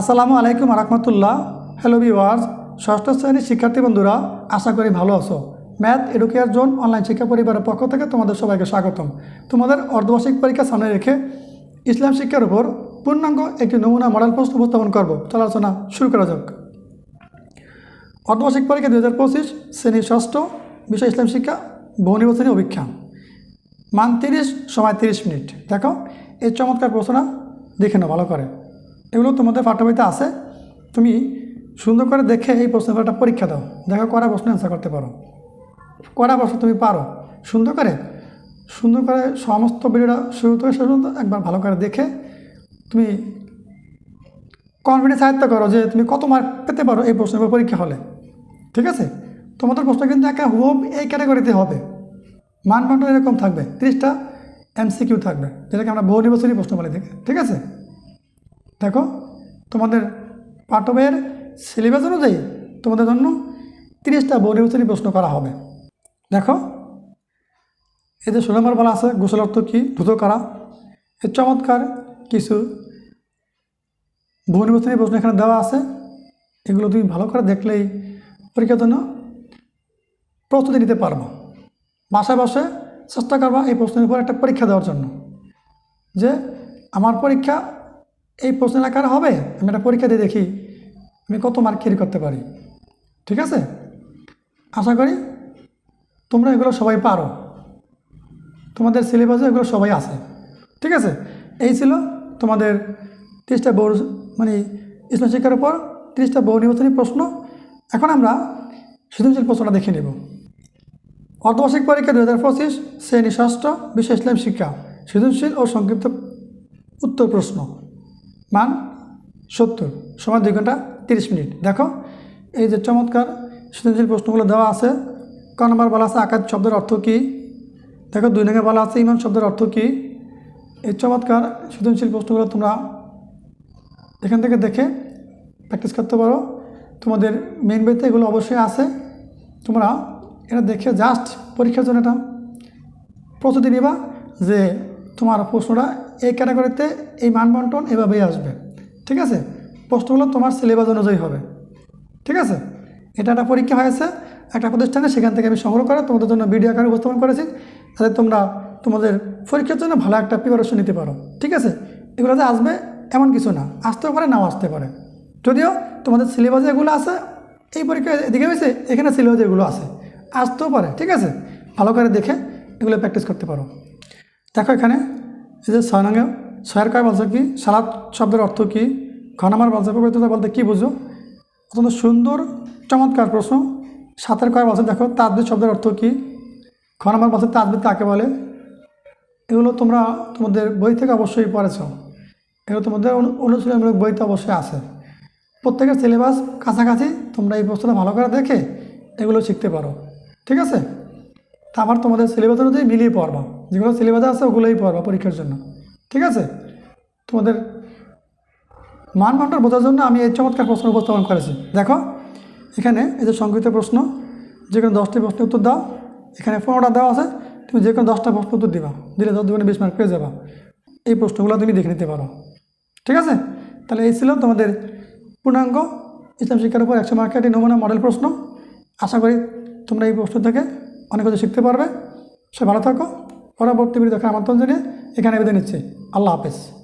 আসসালামু আলাইকুম রহমতুল্লাহ। Hello viewers ষষ্ঠ শ্রেণির শিক্ষার্থী বন্ধুরা, আশা করি ভালো আছো। ম্যাথ এডুকেয়ার জোন অনলাইন শিক্ষা পরিবারের পক্ষ থেকে তোমাদের সবাইকে স্বাগতম। তোমাদের অর্ধবার্ষিক পরীক্ষা সামনে রেখে ইসলাম শিক্ষার উপর পূর্ণাঙ্গ একটি নমুনা মডেল প্রশ্ন উপস্থাপন করব। চলো আলোচনা শুরু করা যাক। অর্ধবার্ষিক পরীক্ষা দু হাজার পঁচিশ শ্রেণি ষষ্ঠ বিষয় ইসলাম শিক্ষা, বহু নির্বাচনী অভিক্ষা। মান তিরিশ, সময় তিরিশ মিনিট। দেখো, এই চমৎকার প্রশ্নটা দেখে নাও, ভালো করে। এগুলো তোমাদের পাঠ্যবইতে আছে। তুমি সুন্দর করে দেখে এই প্রশ্নের একটা পরীক্ষা দাও। দেখো করা প্রশ্ন অ্যান্সার করতে পারো। করা প্রশ্ন তুমি পারো? সুন্দর করে সুন্দর করে সমস্ত ভিডিওটা শুরু থেকে শেষ পর্যন্ত একবার ভালো করে দেখে তুমি কনফিডেন্স আয়ত্ত করো যে তুমি কত মার্ক পেতে পারো এই প্রশ্নের পরীক্ষা হলে। ঠিক আছে? তোমাদের প্রশ্ন কিন্তু একা হুব এই ক্যাটাগরিতে হবে। মানদণ্ড এরকম থাকবে, তিরিশটা এমসিকিউ থাকবে, যেটাকে আমরা বহু নির্বাচনী প্রশ্ন বলে থাকি ঠিক আছে? দেখো, তোমাদের পাঠবের সিলেবাস অনুযায়ী তোমাদের জন্য তিরিশটা বহু নির্বাচনী প্রশ্ন করা হবে। দেখো, এই যে ষোলো নম্বর বলা আছে, গোসল অর্থ কী দ্রুত করা? এর চমৎকার কিছু বহু নির্বাচনী প্রশ্ন এখানে দেওয়া আছে। এগুলো তুমি ভালো করে দেখলেই পরীক্ষার জন্য প্রস্তুতি নিতে পারব। বাসায় বসে চেষ্টা করবা এই প্রশ্নের উপর একটা পরীক্ষা দেওয়ার জন্য যে আমার পরীক্ষা এই প্রশ্নের আকারে হবে? আমি একটা পরীক্ষা দিয়ে দেখি, আমি কত মার্ক ক্যারি করতে পারি। ঠিক আছে? আশা করি তোমরা এগুলো সবাই পারো। তোমাদের সিলেবাসে এগুলো সবাই আছে। ঠিক আছে? এই ছিল তোমাদের তিরিশটা বউ মানে ইসলাম শিক্ষার উপর তিরিশটা বহু নির্বাচনী প্রশ্ন। এখন আমরা সৃজনশীল প্রশ্নটা দেখে নেব। অর্ধবার্ষিক পরীক্ষা দু হাজার পঁচিশ, শ্রেণি ষষ্ঠ বিশ্ব ইসলাম শিক্ষা, সৃজনশীল ও সংক্ষিপ্ত উত্তর প্রশ্ন। মান সত্তর সময় দুই ঘণ্টা তিরিশ মিনিট। দেখো, এই যে চমৎকার সৃজনশীল প্রশ্নগুলো দেওয়া আছে, ক নম্বর বলা আছে আকাশ শব্দের অর্থ কী? দেখো, দুই নম্বর বলা আছে ইমান শব্দের অর্থ কী? এই চমৎকার সৃজনশীল প্রশ্নগুলো তোমরা এখান থেকে দেখে প্র্যাকটিস করতে পারো। তোমাদের মেন বইতে এগুলো অবশ্যই আছে। তোমরা এটা দেখে জাস্ট পরীক্ষার জন্য এটা প্রস্তুতি নিবা যে তোমার প্রশ্নটা এই ক্যাটাগরিতে এই মানবন্টন এভাবেই আসবে। ঠিক আছে? প্রশ্নগুলো তোমার সিলেবাস অনুযায়ী হবে। ঠিক আছে? এটা একটা পরীক্ষা হয়েছে, একটা প্রতিষ্ঠানে সেখান থেকে আমি সংগ্রহ করে তোমাদের জন্য ভিডিও আকারে উপস্থাপন করেছি তাহলে তোমরা তোমাদের পরীক্ষার জন্য ভালো একটা প্রিপারেশন নিতে পারো। ঠিক আছে? এগুলো যে আসবে এমন কিছু না। আসতেও পারে, নাও আসতে পারে। যদিও তোমাদের সিলেবাসে এগুলো আছে, এই পরীক্ষা এদিকে হয়েছে, এখানে সিলেবাসে এগুলো আছে, আসতেও পারে। ঠিক আছে? ভালো করে দেখে এগুলো প্র্যাকটিস করতে পারো। দেখো এখানে এই যে ছয় নঙ্গে ছয়ের কয় বলছে কি সালাদ শব্দের অর্থ কী খ নম্বর বলছে, পবিত্রতা বলতে কী বুঝো? অত্যন্ত সুন্দর, চমৎকার প্রশ্ন। সাতের কয় বলছে, দেখো তাজবিদ শব্দের অর্থ কী? খ নম্বর বলছে তাজবিদ কাকে বলে? এগুলো তোমরা তোমাদের বই থেকে অবশ্যই পড়েছ। এগুলো তোমাদের অনু- অনুশীলনমূলক বইতে অবশ্যই আছে। প্রত্যেকের সিলেবাস কাছাকাছি, তোমরা এই প্রশ্নটা ভালো করে দেখে এগুলো শিখতে পারো। ঠিক আছে? তা আবার তোমাদের সিলেবাস অনুযায়ী মিলিয়ে পড়বা। যেগুলো সিলেবাসে আছে, ওগুলোই পড়বা পরীক্ষার জন্য। ঠিক আছে? তোমাদের মানদণ্ড বোঝার জন্য আমি এই চমৎকার প্রশ্ন উপস্থাপন করেছি। দেখো, এখানে এই যে সংক্ষিপ্ত প্রশ্ন যে কোনো দশটি প্রশ্নের উত্তর দাও, এখানে পনেরোটা দেওয়া আছে, তুমি যে কোনো দশটা প্রশ্ন উত্তর দিবা। দিলে দশ দুগুণে বিশ মার্ক পেয়ে যাবা। এই প্রশ্নগুলো তুমি দেখে নিতে পারো। ঠিক আছে? তাহলে এই ছিল তোমাদের পূর্ণাঙ্গ ইসলাম শিক্ষার উপর একশো মার্কের নমুনা মডেল প্রশ্ন। আশা করি তোমরা এই প্রশ্ন থেকে অনেক কিছু শিখতে পারবে। সে ভালো থাকো। পরবর্তী ভিডিও দেখার আমন্ত্রণ জানিয়ে এখানে বেঁধে নিচ্ছি। আল্লাহ হাফেজ।